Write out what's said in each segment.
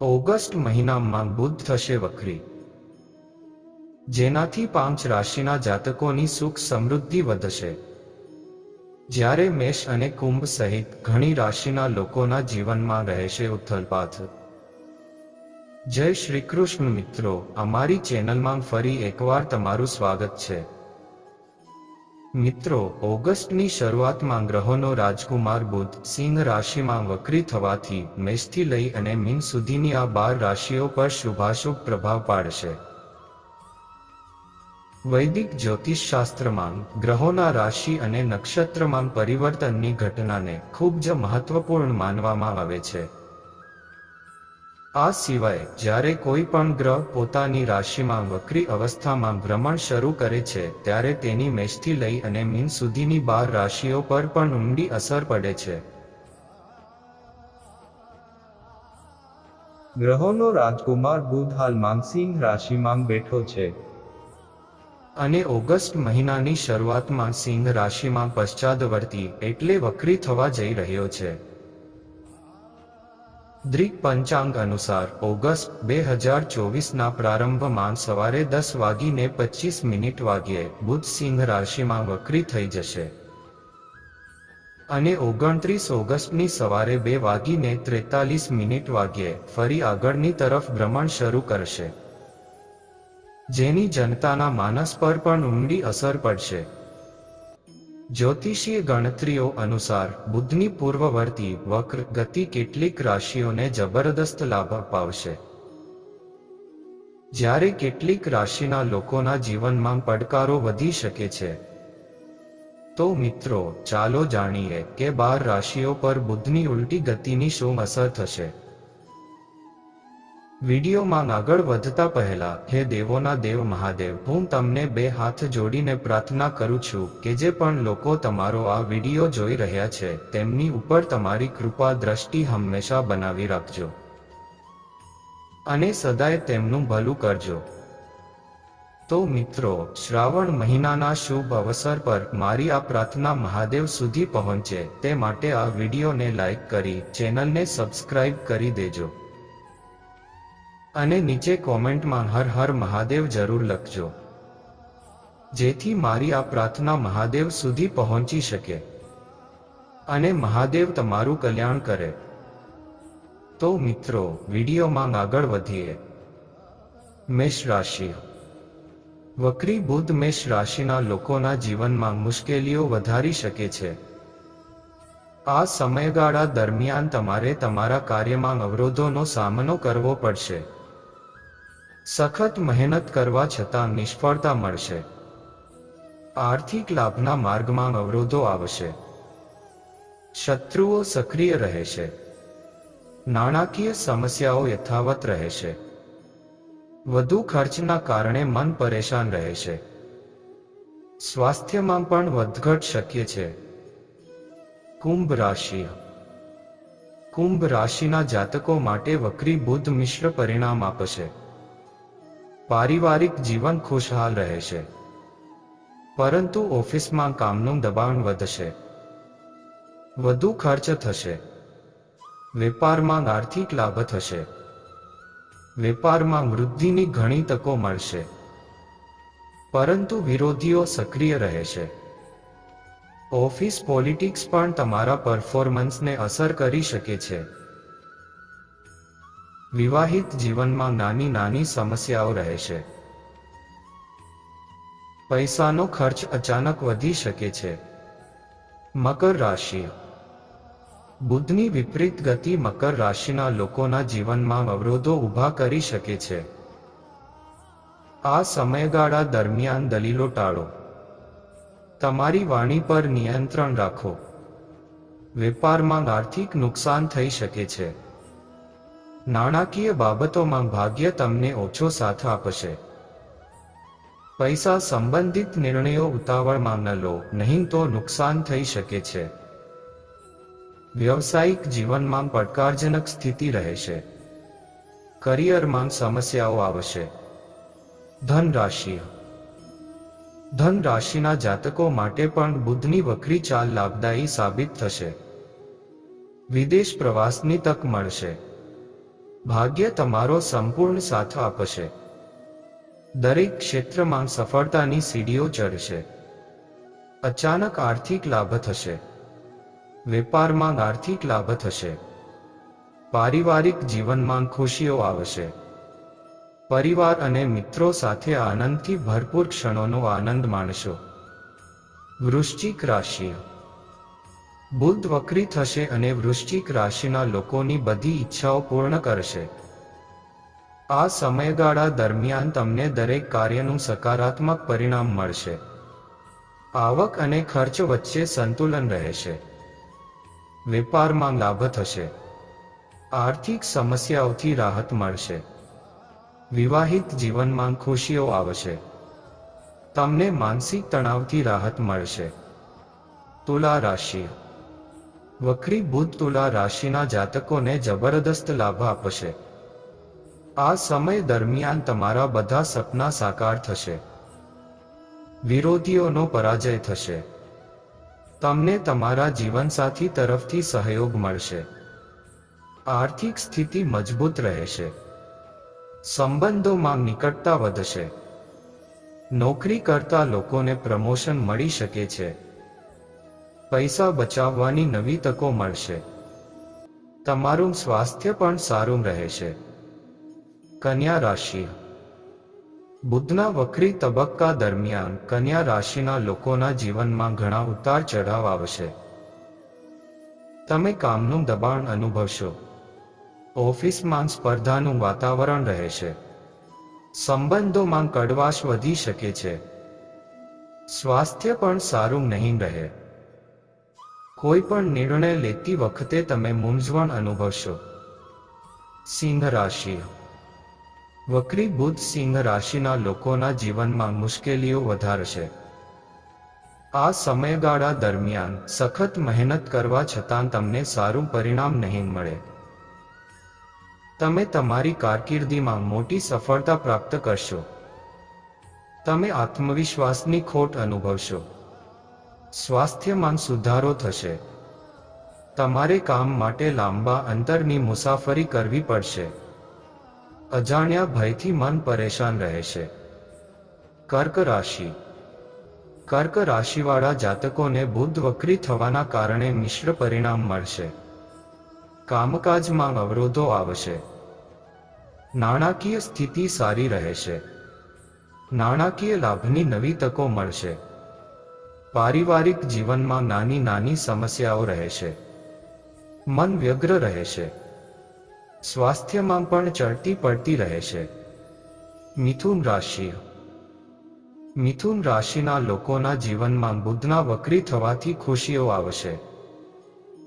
August મહિનામાં બુધ થશે વક્રી. જેનાથી પાંચ રાશિના જાતકોની સુખ સમૃદ્ધિ વધશે. જ્યારે મેષ અને કુંભ સહિત ઘણી રાશિના લોકોના જીવનમાં રહેશે ઉથલપાથ જય શ્રી કૃષ્ણ મિત્રો, અમારી ચેનલમાં ફરી એકવાર તમારું સ્વાગત છે. મિત્રો, ઓગસ્ટની શરૂઆતમાં ગ્રહોનો રાજકુમાર બુધ સિંહ રાશિમાં વક્રી થવાથી મેષથી લઈ અને મીન સુધીની આ બાર રાશિઓ પર શુભાશુભ પ્રભાવ પાડશે. વૈદિક જ્યોતિષ શાસ્ત્રમાં ગ્રહોના રાશિ અને નક્ષત્રમાં પરિવર્તનની ઘટનાને ખૂબ જ મહત્વપૂર્ણ માનવામાં આવે છે. આ સિવાય જ્યારે કોઈ પણ ગ્રહ પોતાની રાશિમાં વક્રી અવસ્થામાં ભ્રમણ શરૂ કરે છે ત્યારે તેની મેષથી લઈ અને મીન સુધીની બાર રાશિઓ પર પણ ઊંડી અસર પડે છે. ગ્રહોનો રાજકુમાર બુધ હાલ માનસિંહ રાશિમાં બેઠો છે. અને ઓગસ્ટ મહિનાની શરૂઆતમાં સિંહ રાશિમાં પશ્ચાદવર્તી એટલે વક્રી થવા જઈ રહ્યો છે. દ્રિક પંચાંગ અનુસાર ઓગસ્ટ બે હજાર ચોવીસના પ્રારંભમાં સવારે દસ વાગીને પચીસ મિનિટ વાગ્યે બુધ સિંહ રાશિમાં વક્રી થઈ જશે. અને ઓગણત્રીસ ઓગસ્ટની સવારે બે વાગીને ત્રેતાલીસ મિનિટ વાગ્યે ફરી આગળની તરફ ભ્રમણ શરૂ કરશે. જેની જનતાના માનસ પર પણ ઊંડી અસર પડશે. જ્યોતિષીય ગણતરીઓ અનુસાર બુધની પૂર્વવર્તી વક્ર ગતિ કેટલીક રાશિઓને જબરદસ્ત લાભ અપાવશે. જ્યારે કેટલીક રાશિના લોકોના જીવનમાં પડકારો વધી શકે છે. તો મિત્રો, ચાલો જાણીએ કે બાર રાશિઓ પર બુધની ઉલટી ગતિની શું અસર થશે. વિડીયોમાં આગળ વધતા પહેલા, હે દેવોના દેવ મહાદેવ, હું તમને બે હાથ જોડીને પ્રાર્થના કરું છું કે જે પણ લોકો તમારો આ વીડિયો જોઈ રહ્યા છે, તેમની ઉપર તમારી કૃપા દ્રષ્ટિ હંમેશા બનાવી રાખજો. અને સદાય તેમનું ભલું કરજો. તો મિત્રો, શ્રાવણ મહિનાના શુભ અવસર પર મારી આ પ્રાર્થના મહાદેવ સુધી પહોંચે, તે માટે આ વિડીયોને લાઈક કરી, ચેનલને સબસ્ક્રાઇબ કરી દેજો. અને નીચે કોમેન્ટમાં હર હર મહાદેવ જરૂર લખજો. જેથી મારી આ પ્રાર્થના મહાદેવ સુધી પહોંચી શકે. અને મહાદેવ તમારું કલ્યાણ કરે. તો મિત્રો, વિડીયોમાં આગળ વધીએ. મેષ રાશિ. વક્રી બુદ્ધ મેષ રાશિના લોકોના જીવનમાં મુશ્કેલીઓ વધારી શકે છે. આ સમયગાળા દરમિયાન તમારે તમારા કાર્યમાં અવરોધોનો સામનો કરવો પડશે. સખત મહેનત કરવા છતાં નિષ્ફળતા મળશે. આર્થિક લાભના માર્ગમાં અવરોધો આવશે. શત્રુઓ સક્રિય રહેશે. નાણાકીય સમસ્યાઓ યથાવત રહેશે. વધુ ખર્ચના કારણે મન પરેશાન રહેશે. સ્વાસ્થ્યમાં પણ વધઘટ શક્ય છે. કુંભ રાશિ. કુંભ રાશિના જાતકો માટે વક્રી બુદ્ધ મિશ્ર પરિણામ આપશે. પારિવારિક જીવન ખુશહાલ રહેશે. પરંતુ ઓફિસમાં કામનું દબાણ વધશે. વધુ ખર્ચ થશે. વેપારમાં આર્થિક લાભ થશે. વેપારમાં વૃદ્ધિની ઘણી તકો મળશે. પરંતુ વિરોધીઓ સક્રિય રહેશે. ઓફિસ પોલિટિક્સ પણ તમારા પરફોર્મન્સને અસર કરી શકે છે. વિવાહિત જીવનમાં નાની નાની સમસ્યાઓ રહેશે પૈસાનો ખર્ચ અચાનક વધી શકે છે. મકર રાશિ. બુધની વિપરીત ગતિ મકર રાશિના લોકોના જીવનમાં અવરોધો ઊભા કરી શકે છે. આ સમયગાળા દરમિયાન દલીલો ટાળો. તમારી વાણી પર નિયંત્રણ રાખો. વેપારમાં આર્થિક નુકસાન થઈ શકે છે. નાણાકીય બાબતોમાં ભાગ્ય તમને ઓછો સાથ આપશે. પૈસા સંબંધિત નિર્ણયો ઉતાવળમાં ન લો, નહીં તો નુકસાન થઈ શકે છે. વ્યવસાયિક જીવનમાં પડકારજનક સ્થિતિ રહેશે. કરિયરમાં સમસ્યાઓ આવશે. ધન રાશિ ધન રાશિના જાતકો માટે પણ બુધની વક્રી ચાલ લાભદાયી સાબિત થશે. વિદેશ પ્રવાસની તક મળશે. ભાગ્ય તમારો સંપૂર્ણ સાથ આપશે. દરેક ક્ષેત્રમાં સફળતાની સીડીઓ ચડશે. અચાનક આર્થિક લાભ થશે. વેપારમાં આર્થિક લાભ થશે. પારિવારિક જીવનમાં ખુશીઓ આવશે. પરિવાર અને મિત્રો સાથે આનંદથી ભરપૂર ક્ષણોનો આનંદ માણશો. વૃશ્ચિક રાશિ. બુધ વક્રી થશે અને વૃશ્ચિક રાશિના લોકોની બધી ઈચ્છાઓ પૂર્ણ કરશે. આ સમયગાળા દરમિયાન તમને દરેક કાર્યનું સકારાત્મક પરિણામ મળશે. આવક અને ખર્ચ વચ્ચે સંતુલન રહેશે. વેપારમાં લાભ થશે. આર્થિક સમસ્યાઓથી રાહત મળશે. વિવાહિત જીવનમાં ખુશીઓ આવશે. તમને માનસિક તણાવથી રાહત મળશે. તુલા રાશિ વક્રી બુધ તુલા રાશિના જાતકોને જબરદસ્ત લાભ આપશે. આ સમય દરમિયાન તમારા બધા સપના સાકાર થશે. વિરોધીઓનો પરાજય થશે. તમને તમારા જીવનસાથી તરફથી સહયોગ મળશે. આર્થિક સ્થિતિ મજબૂત રહેશે. સંબંધોમાં નિકટતા વધશે. નોકરી કરતા લોકોને પ્રમોશન મળી શકે છે. પૈસા બચાવવાની નવી તકો મળશે. તમારું સ્વાસ્થ્ય પણ સારું રહેશે. કન્યા રાશિ. બુધના વક્રી તબક્કા દરમિયાન કન્યા રાશિના લોકોના જીવનમાં ઘણા ઉતાર ચઢાવ આવશે. તમે કામનું દબાણ અનુભવશો. ઓફિસમાં સ્પર્ધાનું વાતાવરણ રહેશે. સંબંધોમાં કડવાશ વધી શકે છે. સ્વાસ્થ્ય પણ સારું નહીં રહે. કોઈ પણ નિર્ણય લેતી વખતે તમે મૂંઝવણ અનુભવશો. સિંહ રાશિ. વક્રી બુધ સિંહ રાશિના લોકોના જીવનમાં મુશ્કેલીઓ વધારશે. આ સમયગાળા દરમિયાન સખત મહેનત કરવા છતાં તમને સારું પરિણામ નહીં મળે. તમે તમારી કારકિર્દીમાં મોટી સફળતા પ્રાપ્ત કરશો. તમે આત્મવિશ્વાસની ખોટ અનુભવશો. સ્વાસ્થ્યમાં સુધારો થશે. તમારે કામ માટે લાંબા અંતરની મુસાફરી કરવી પડશે. અજાણ્યા ભયથી મન પરેશાન રહેશે. કર્ક રાશિ. કર્ક રાશિવાળા જાતકોને બુદ્ધ વક્રી થવાના કારણે મિશ્ર પરિણામ મળશે. કામકાજમાં અવરોધો આવશે. નાણાકીય સ્થિતિ સારી રહેશે. નાણાકીય લાભની નવી તકો મળશે. પારિવારિક જીવનમાં નાની નાની સમસ્યાઓ રહેશે મન વ્યગ્ર રહે છે. સ્વાસ્થ્યમાં પણ ચડતી પડતી રહેશે મિથુન રાશિ. મિથુન રાશિના લોકોના જીવનમાં બુધના વક્રી થવાથી ખુશીઓ આવશે.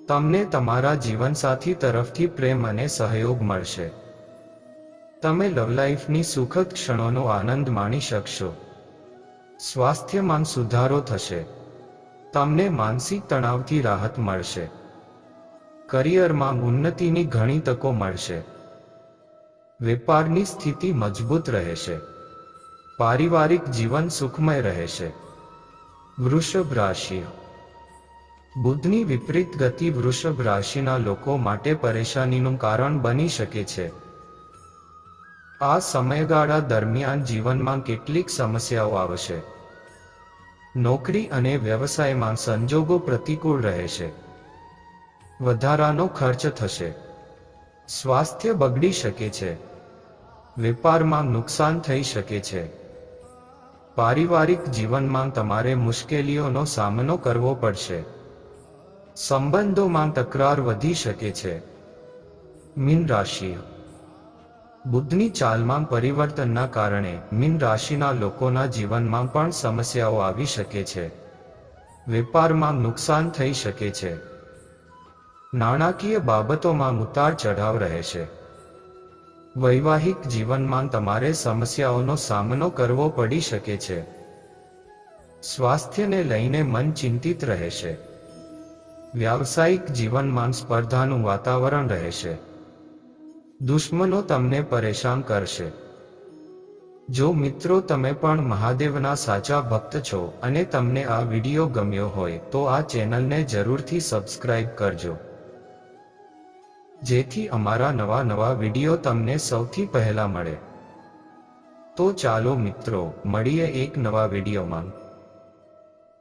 તમને તમારા જીવનસાથી તરફથી પ્રેમ અને સહયોગ મળશે. તમે લવ લાઈફની સુખદ ક્ષણોનો આનંદ માણી શકશો. સ્વાસ્થ્યમાં સુધારો થશે. તમને માનસિક તણાવથી રાહત મળશે. કરિયરમાં ઉન્નતિની ઘણી તકો મળશે. વેપારની સ્થિતિ મજબૂત રહેશે. પારિવારિક જીવન સુખમય રહેશે. વૃષભ રાશિ. બુધની વિપરીત ગતિ વૃષભ રાશિના લોકો માટે પરેશાનીનું કારણ બની શકે છે. આ સમયગાળા દરમિયાન જીવનમાં કેટલીક સમસ્યાઓ આવશે. નોકરી અને વ્યવસાયમાં સંજોગો પ્રતિકૂળ રહેશે વધારાનો ખર્ચ થશે. સ્વાસ્થ્ય બગડી શકે છે. વેપારમાં નુકસાન થઈ શકે છે. પારિવારિક જીવનમાં તમારે મુશ્કેલીઓનો સામનો કરવો પડશે. સંબંધોમાં તકરાર વધી શકે છે. મીન રાશિ બુદ્ધની ચાલમાં પરિવર્તનના કારણે મીન રાશિના લોકોના જીવનમાં પણ સમસ્યાઓ આવી શકે છે. વેપારમાં નુકસાન થઈ શકે છે. નાણાકીય બાબતોમાં ઉતાર ચઢાવ રહેશે વૈવાહિક જીવનમાં તમારે સમસ્યાઓનો સામનો કરવો પડી શકે છે. સ્વાસ્થ્યને લઈને મન ચિંતિત રહેશે વ્યાવસાયિક જીવનમાં સ્પર્ધાનું વાતાવરણ રહેશે દુશ્મનો તમને પરેશાન કરશે. જો મિત્રો તમે પણ મહાદેવના સાચા ભક્ત છો અને તમને આ વીડિયો ગમ્યો હોય તો આ ચેનલને જરૂરથી સબસ્ક્રાઇબ કરજો. જેથી અમારા નવા નવા વીડિયો તમને સૌથી પહેલા મળે. તો ચાલો મિત્રો, મળીએ એક નવા વિડીયોમાં.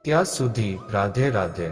ત્યાં સુધી રાધે રાધે.